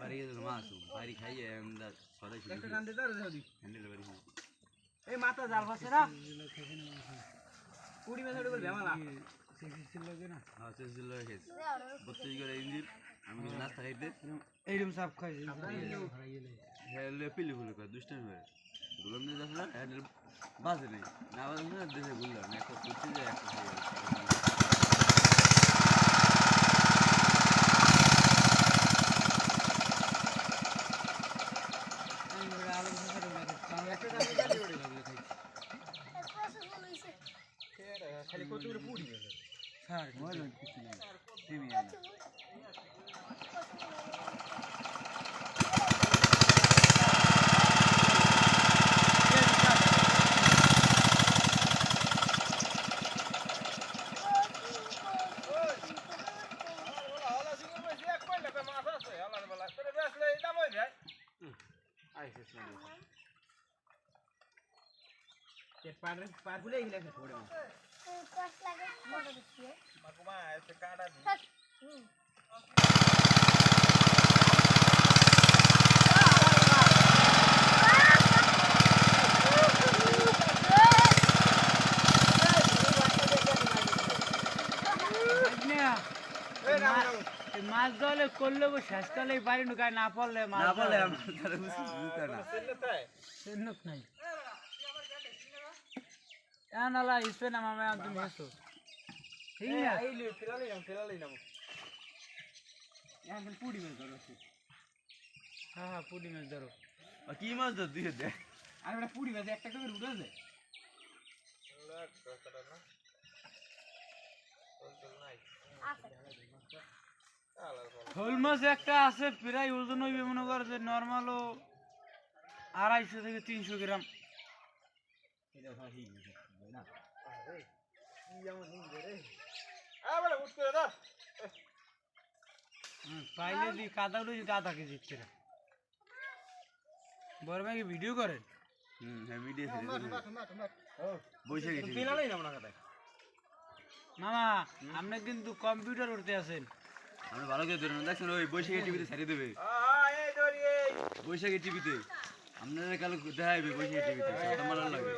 বাড়ি গেছিল মাছ বাড়ি খাইয়ে আমরা সদাই একটা কান্দে তার দাও হ্যান্ডেল বাড়ি খাই এই মাথা জাল ফাসে না কুড়ি মেসে উঠে বেমালা হ্যাঁ সেছিল খেয়েছি বত্রিশ করে ইঞ্জিন আমি কিছু নাস্তা খাইতে এইরকম সাপ খাইছে পিলি ফুলি করে দুষ্টামি করে গুলাম দিয়ে যাচ্ছে না নেই না বাজে দেশে বললাম একটা করতে যায় একটা খাই খালি কত করে পুড়ি গেছে স্যার মনে হয় কিছু নেই থেমে না পার ফুলে গেলে ছোড়ে মাছ ধরলে করলে শেষ কালে বাড়ি ঢুকায় না পড়লে মাছ না বলে আমার না নাই এনালা ইসপে তুমি ঠিক না এই লে ফেলালি নাম ফেলালি নাম এখন পুডি মাছ ধরো হ্যাঁ হ্যাঁ পুডি মাছ ধরো। আর কি মাছ ধর দিয়ে দে। আর একটা পুডি মাছ একটা করে উঠে যায় শোল মাছ একটা আছে প্রায় ওজন হইবে মনে কর যে নর্মালও আড়াইশো থেকে তিনশো গ্রাম। হুম, পাইলে দি কাদা না বড় ভাই ভিডিও করেন হুম হ্যাঁ মিডিয়া বসে গেছি মামা আপনি কিন্তু কম্পিউটার উঠতে আছেন আমরা ভালো করে ধরে দেখছেন ওই বৈশাখী টিভিতে ছেড়ে দেবে বৈশাখী টিভিতে আপনারা কালো দেখাইবে বৈশাখী টিভিতে লাগবে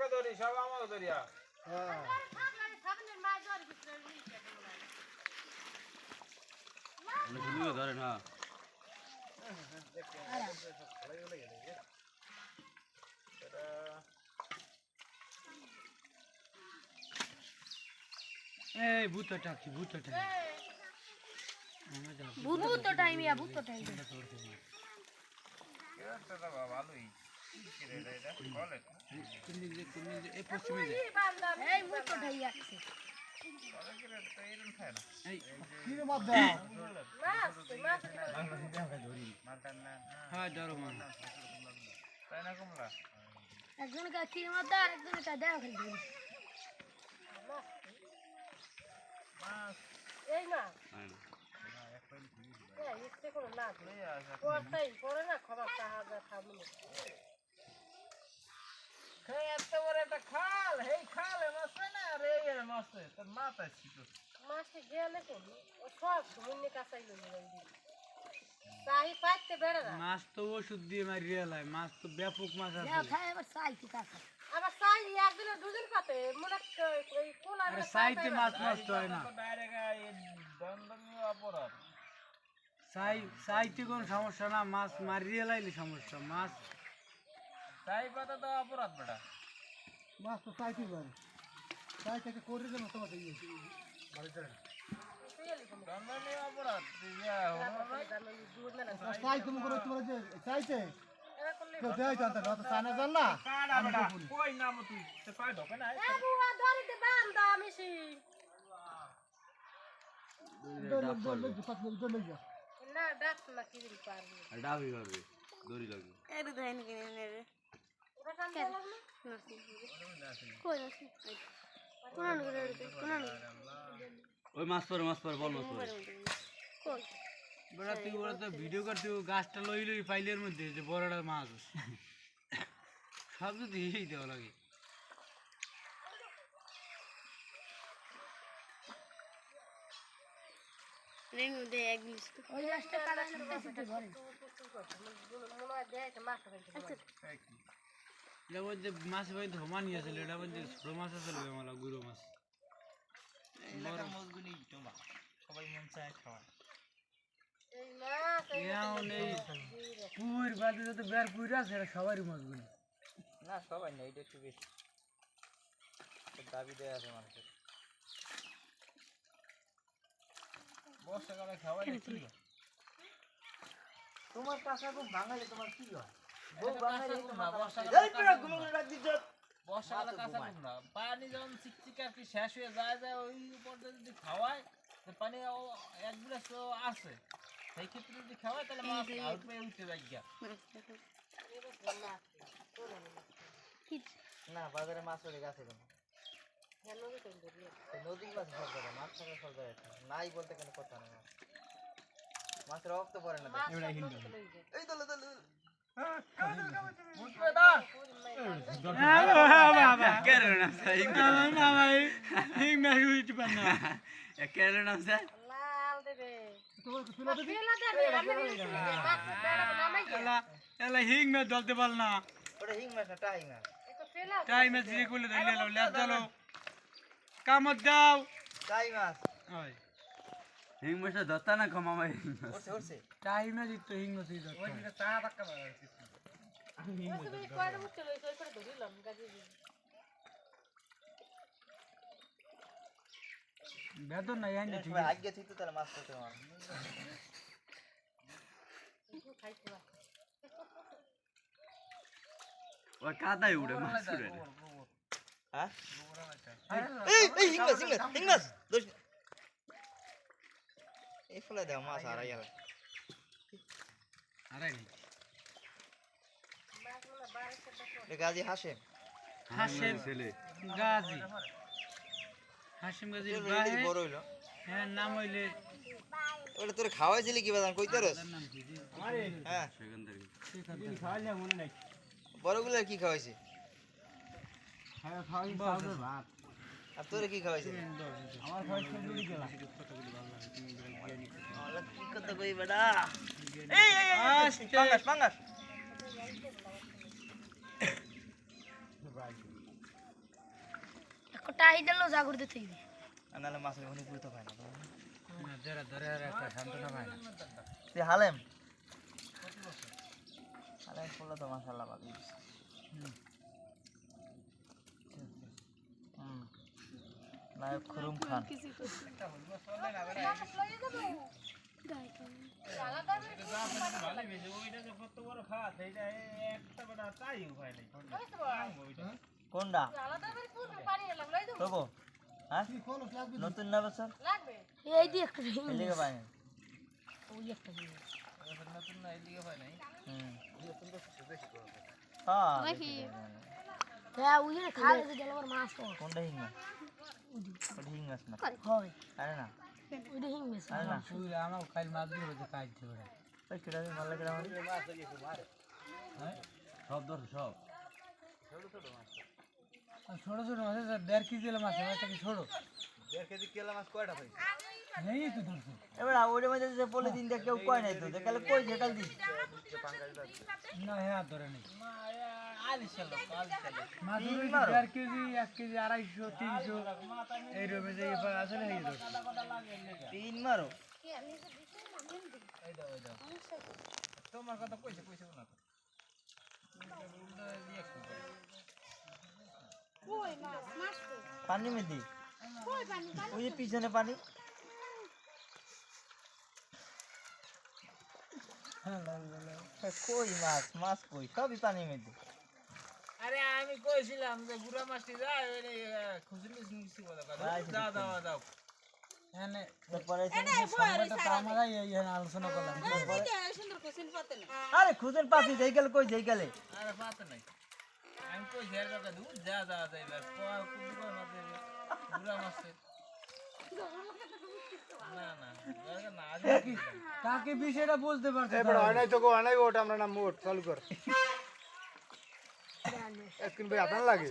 একটা ধরি সব আমার ধরেন হ্যাঁ এই ভূত টাকি ভূত টাকি আমরা যাব ভূত ভূত টাইম ইয়া ভূত টাইম ভালোই দিক দিয়ে কোন এই এই আছে এই মাছ মাছ হ্যাঁ একজন কা কি মাছ দা একজন কা দেও খালি ধরি এই না হয় না এই ইচ্ছে করে না করতেই করে না খবর সাহায্য খাব এই এত বড় একটা খাল। মাছ না? মাছ তোর মাথায় ছিল মাছকে গেলে কোন ও সব মুন্নি কাছাই লই তাই পাইতে বেড়ে মাছ তো ওষুধ দিয়ে মাছ তো ব্যাপক মাছ আছে। আবার চাই একদিনে দুদিন পাতে। মনে ওই কোলা আরে সাইতে মাছ নষ্ট হয় না। ডাইরেক্ট এই দণ্ডনীয় অপরাধ। সাই কোনো সমস্যা না। মাছ মারিয়ে লাইলে সমস্যা। মাছ তাই পাতা তো অপরাধ বেটা। মাছ তো সাইতে পারে। সাই থেকে করে দেবো অপরাধ ইয়া ডাক না কি ডাবি পারবে? দড়ি লাগবে ওটা টান দেওয়া লাগল ওই মাছ পরে মাছ পরে বল মাছ পরে। বেড়া তুই ওরা তো ভিডিও করতে গাছটা লই লই ফাইলের মধ্যে যে বড়টা মাছ সব যদি এই দেওয়া লাগে। রেঙ্গু মধ্যে এক মিনিট। ওই গাছটা কাটা ছুটে ছুটে ঘরে? মনে হয় দেয় মাছ এটা বলছে মাছ ভাই ধোমা নিয়ে আসলে এটা বলছে ছোট মাছ আছে আমার গুঁড়ো মাছ এই পুর বাদে যত বের পুর আছে এটা সবারই মাছগুলো না সবাই না এটা একটু বেশি। দাবি দেয়া আছে মানুষের। বর্ষাকালে খাওয়াই কি? তোমার কাঁচা খুব বাঙালি তোমার কি হয়? বর্ষাকালে কাঁচা খুব না পানি যখন চিকচিকে আর কি শেষ হয়ে যায় যায় ওই উপর যদি খাওয়ায় পানি এক গ্লাস আছে। সেই ক্ষেত্রে যদি খাওয়ায় তাহলে মাছ আউট পেয়ে উঠতে যায় গিয়া। না বাজারে মাছ পড়ে গেছে কেন এই নদীর মাছ সব জায়গায় মাছ থাকা সব জায়গায় নাই বলতে কোনো কথা নেই। মাছ। মাছের অভাব তো পড়ে না। এই দলে দলে দলে। মুঠবে দাও। কেন নাম স্যার হিং মাছ উঠতে পার না কেন নাম স্যার লাল দেবে ফেলা দেবে আমি নিয়ে মাছ বেড়া নামাই দে এলা এলা হিং মাছ ধরতে পার না ওটা হিং মাছ না টাই মাছ মাছ দিয়ে করলে ধরলে এলো লেজ দাও কামত দাও টাই মাছ ওই হিং মাছটা ধরতা না কমা ভাই উঠছে উঠছে টাই মাছ একটু হিং মাছ দিয়ে ধরতে চা ধাক্কা মারা তুমি কয়টা উঠতে লইছো ওই বেতন নাই আইনে ঠিক সবাই আগে থেকে তাহলে মাছ খাইতে পার ওই কাদায় উড়ে মাছ উড়ে হ্যাঁ? এই এই মাছ হিং মাছ দোষ এই ফলে দাও মাছ আর আইয়া আরে নি। এটা গাজি হাসে। হাসেম ছেলে। গাজী। হাসিম গাজীর বাহে বড় হইল। হ্যাঁ নাম হইলে ওটা তোর খাওয়াইছিলি কি বাদাম? কইতে রস তার নাম কি? জি? হ্যাঁ। থেকে। সেখান থেকে। বড়গুলো কি খাওয়াইছি? আর তোরে কি খাওয়াইছি? আমার ভয় সবগুলি গেলা কি কথা কই বেটা? আস্তে পাঙ্গাস পাঙ্গাস। টাহি দিলেও জাগর দিতে হইবে আর নাহলে মাছের ঘনি পুরো তো পায় না ধরে ধরে আর একটা সান্ত্বনা পায় না। তুই হালেম? হালেম ফুললে তো মাশাআল্লাহ ভালো হুম। নায়ক খুরুম খান। আলাদা করে পুরো পানি এলাম লই দেবো তবো হ্যাঁ? নতুন না বছর? এই দিয়ে একটু এদিকে পাই না ওই একটা দিয়ে নতুন না এদিকে পাই নাই হুম হ্যাঁ? হ্যাঁ ওই গেল আমার মাছ কোনটা হিং মাছ? ওটা হিং মাছ না? হয়। আরে না। ওইটা হিং মেশ আরে না। আমার কাল মাছ দিয়ে ওরা ওই কেডা ভালো লাগে আমার সব ধর সব। ছোট ছোট মাছ আছে দেড় কেজি মাছ মাছটা কি ছোট। দেড় কেজি কেলা মাছ কয়টা পাই নেই তো ধরছে। এবার ওইটা মধ্যে যে পলিথিন দিয়ে কেউ কয় নাই তো দেখালে কই যেকাল দিস না হ্যাঁ ধরে নেই। মাছ মারো। দেড় কেজি এক কেজি আড়াইশো তিনশো। এই রকম যে এবার আসলে এই ধরছে তিন মারো। তোমার কথা কইছে কইছে না তো। পানি মেদি। ওই পিছনে পানি। কই মাছ? মাছ কই? সবই পানি মেদি। আরে আমি কইছিলাম যে গুড়া মাছটি যায় ওই বলে দাও দাও দাও। আলোচনা করলাম। আরে খুঁজেন পাচ্ছি যেই গেলে কই যেই গেলে? আরে পাতে নাই। আমি কই কাকা দু যা যা যাই বাস কোয়া কুবি কই মাঝে বুড়া মাছে। না না দরকার না আজ কাকে বিষয়টা বলতে পারছে এবার আনাই তো গো আনাই ওটা আমরা নাম মোট চালু কর। স্ক্রিন ভাই আপনার লাগে?